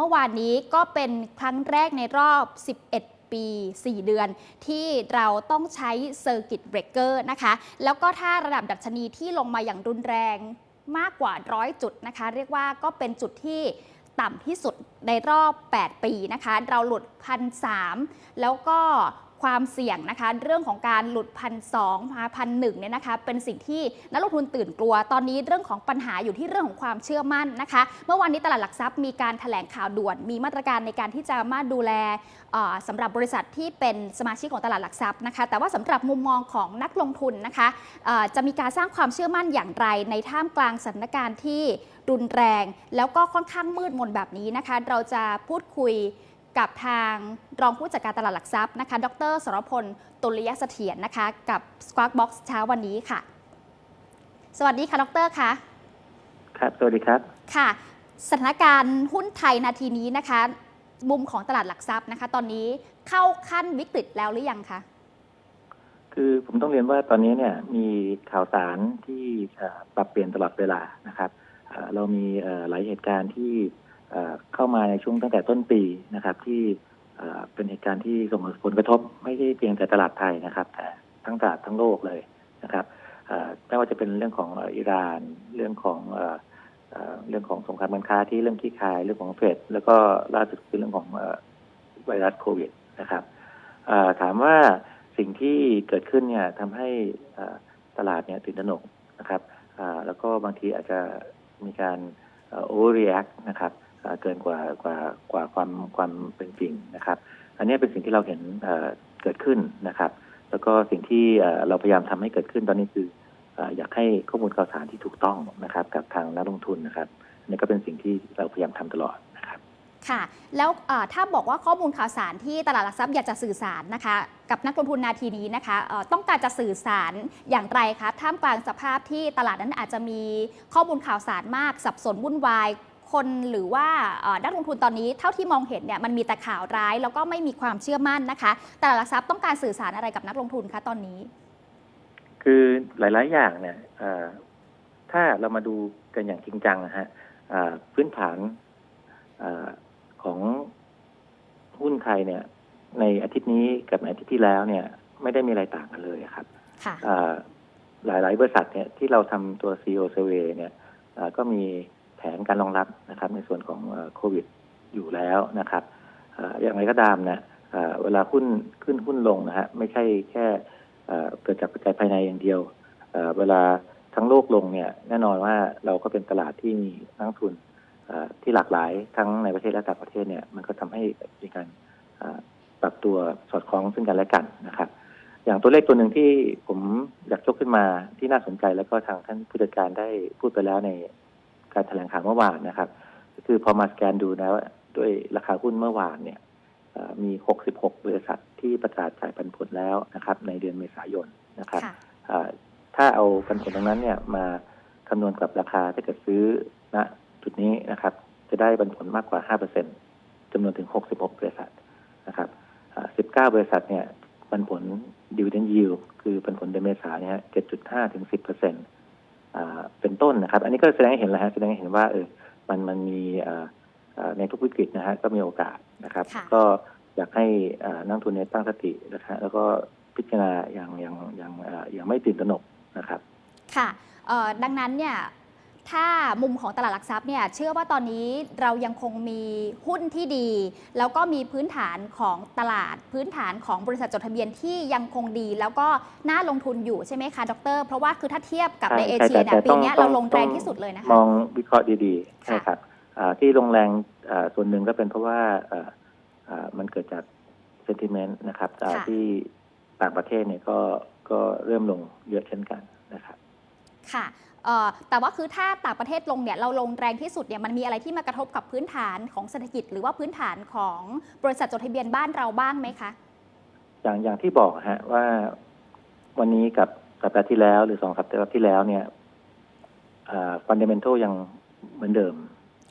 เมื่อวานนี้ก็เป็นครั้งแรกในรอบ 11ปี 4 เดือนที่เราต้องใช้เซอร์กิตเบรกเกอร์นะคะ แล้วก็ถ้าระดับดัชนีที่ลงมาอย่างรุนแรงมากกว่าร้อยจุดนะคะ เรียกว่าก็เป็นจุดที่ต่ำที่สุดในรอบ 8 ปีนะคะ เราหลุดพันสแล้วก็ ความเสี่ยงนะคะ เรื่องของการหลุดพันสองมาพันหนึ่งเนี่ยนะคะเป็นสิ่งที่นักลงทุนตื่นกลัว ตอนนี้เรื่องของปัญหาอยู่ที่เรื่องของความเชื่อมั่นนะคะ เมื่อวานนี้ตลาดหลักทรัพย์มีการแถลงข่าวด่วน มีมาตรการในการที่จะมาดูแลเอ่อสำหรับบริษัทที่เป็นสมาชิกของตลาดหลักทรัพย์นะคะ แต่ว่าสำหรับมุมมองของนักลงทุนนะคะจะมีการสร้างความเชื่อมั่นอย่างไร ในท่ามกลางสถานการณ์ที่รุนแรง แล้วก็ค่อนข้างมืดมนแบบนี้นะคะ เราจะพูดคุย กับทางรองผู้จัดการตลาดหลักทรัพย์นะคะ ดรสรพล ตุลยเสถียรนะคะ กับ Squawk Box เช้าวันนี้ค่ะ สวัสดีค่ะ ดรคะครับ สวัสดีครับ ค่ะ สถานการณ์หุ้นไทยนาทีนี้นะคะ มุมของตลาดหลักทรัพย์นะคะ ตอนนี้เข้าขั้นวิกฤตแล้วหรือยังคะ คือผมต้องเรียนว่าตอนนี้เนี่ยมีข่าวสารที่เอ่อปรับเปลี่ยนตลอดเวลานะครับเอ่อเรามีเอ่อหลายเหตุการณ์ที่ เข้ามาในช่วงตั้งแต่ต้นปีนะครับ ที่เป็นเหตุการณ์ที่ส่งผลกระทบไม่ใช่เพียงแต่ตลาดไทยนะครับ แต่ทั้งตลาดทั้งโลกเลยนะครับไม่ว่าจะเป็นเรื่องของอิหร่าน เรื่องของเรื่องของสงครามการค้าที่เริ่มคลี่คายเรื่องของเฟดแล้วก็ล่าสุดคือเรื่องของไวรัสโควิดนะครับถามว่าสิ่งที่เกิดขึ้นเนี่ยทำให้ตลาดเนี่ยตื่นตระหนกนะครับแล้วก็บางทีอาจจะมีการโอเวอร์เรีแอคนะครับ เกินกว่ากว่ากว่าความความเป็นจริงนะครับ อันนี้เป็นสิ่งที่เราเห็นเกิดขึ้นนะครับ แล้วก็สิ่งที่เราพยายามทำให้เกิดขึ้นตอนนี้คืออยากให้ข้อมูลข่าวสารที่ถูกต้องนะครับ กับทางนักลงทุนนะครับอันนี้ก็เป็นสิ่งที่เราพยายามทำตลอดนะครับ ค่ะ แล้วถ้าบอกว่าข้อมูลข่าวสารที่ตลาดหลักทรัพย์อยากจะสื่อสารนะคะ กับนักลงทุนนาทีนี้นะคะต้องการจะสื่อสารอย่างไรคะท่ามกลางสภาพที่ตลาดนั้นอาจจะมีข้อมูลข่าวสารมาก สับสนวุ่นวาย คนหรือว่าเอ่อนักลงทุนตอนนี้เท่าที่มองเห็นเนี่ยมันมีแต่ข่าวร้าย แล้วก็ไม่มีความเชื่อมั่นนะคะตลาดหลักทรัพย์ต้องการสื่อสารอะไรกับนักลงทุนคะตอนนี้ คือหลาย ๆ อย่างเนี่ยเอ่อถ้าเรามาดูกันอย่างจริงจังนะฮะเอ่อพื้นฐานเออของหุ้นไทยเนี่ย ในอาทิตย์นี้กับอาทิตย์ที่แล้วเนี่ย ไม่ได้มีอะไรต่างกันเลยครับค่ะเอ่อหลายๆบริษัทเนี่ยที่เราทำตัว CEO survey เนี่ยเอ่อก็มี แผนการรองรับนะครับ ในส่วนของโควิดอยู่แล้วนะครับอย่างไรก็ตามเนี่ยเวลาหุ้นขึ้นหุ้นลงนะฮะไม่ใช่แค่เกิดจากปัจจัยภายในอย่างเดียว เวลาทั้งโลกลงเนี่ยแน่นอนว่าเราก็เป็นตลาดที่มีนักทุนที่หลากหลายทั้งในประเทศและต่างประเทศเนี่ยมันก็ทำให้มีการปรับตัวสอดคล้องซึ่งกันและกันนะครับ อย่างตัวเลขตัวหนึ่งที่ผมอยากยกขึ้นมาที่น่าสนใจแล้วก็ทางท่านผู้จัดการได้พูดไปแล้วใน การแถลงข่าวเมื่อวานนะครับ ก็คือพอมาสแกนดูนะว่าด้วยราคาหุ้นเมื่อวานเนี่ยเอ่อมี 66 บริษัทที่ประกาศจ่ายปันผลแล้วนะครับ ในเดือนเมษายนนะครับค่ะเอ่อถ้าเอาปันผลตรงนั้นเนี่ยมาคำนวณกับราคาถ้าเกิดซื้อณจุดนี้นะครับ จะได้ปันผลมากกว่า 5%จำนวนถึง 66 บริษัทนะครับเอ่อ19 บริษัทเนี่ยปันผล dividend yield คือปันผลเดือนเมษาเนี่ย7.5 ถึง 10เปอร์เซ็น ต์เป็นต้นนะครับ อันนี้ก็แสดงให้เห็นแล้วฮะแสดงให้เห็นว่าเออมันมันมีเอ่อเอ่อในทุกวิกฤตนะฮะก็มีโอกาสนะครับค่ะก็อยากให้เอ่อนักลงทุนเนี่ยตั้งสตินะฮะแล้วก็พิจารณาอย่างอย่างอย่างเอ่ออย่างไม่ตื่นตระหนกนะครับ ค่ะเอ่อดังนั้นเนี่ย ถ้ามุมของตลาดหลักทรัพย์เนี่ยเชื่อว่าตอนนี้เรายังคงมีหุ้นที่ดี แล้วก็มีพื้นฐานของตลาดพื้นฐานของบริษัทจดทะเบียนที่ยังคงดี แล้วก็น่าลงทุนอยู่ใช่ไหมคะดร เพราะว่าคือถ้าเทียบกับใช่ในเอใช่เชียแต่เนี่ยแต่ปีเนี้ยต้องเราลงแรงต้องที่สุดเลยนะคะมองวิเคราะห์ดีๆค่ะใช่ครับอ่าที่ลงแรงอ่าส่วนหนึ่งก็เป็นเพราะว่าอ่าอ่ามันเกิดจาก sentiment นะครับอ่าค่ะที่ต่างประเทศเนี่ยก็ก็เริ่มลงเยอะเช่นกันนะครับ ค่ะเอ่อแต่ว่าคือถ้าต่างประเทศลงเนี่ยเราลงแรงที่สุดเนี่ยมันมีอะไรที่มากระทบกับพื้นฐานของเศรษฐกิจ หรือว่าพื้นฐานของบริษัทจดทะเบียนบ้านเราบ้างไหมคะอย่างอย่างที่บอกฮะว่าวันนี้กับสัปดาห์ที่แล้ว หรือสองสัปดาห์ที่แล้วเนี่ยฟันเดเมนทัลยังเหมือนเดิม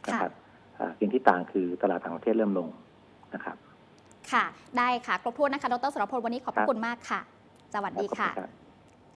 นะครับอ่าสิ่งที่ต่างคือตลาดต่างประเทศเริ่มลงนะครับ ค่ะ ได้ค่ะครบถ้วนนะคะ ดรสรพล วันนี้ขอบพครัระบคุณมากค่ะ สวัสดีขอบค่ะณรับ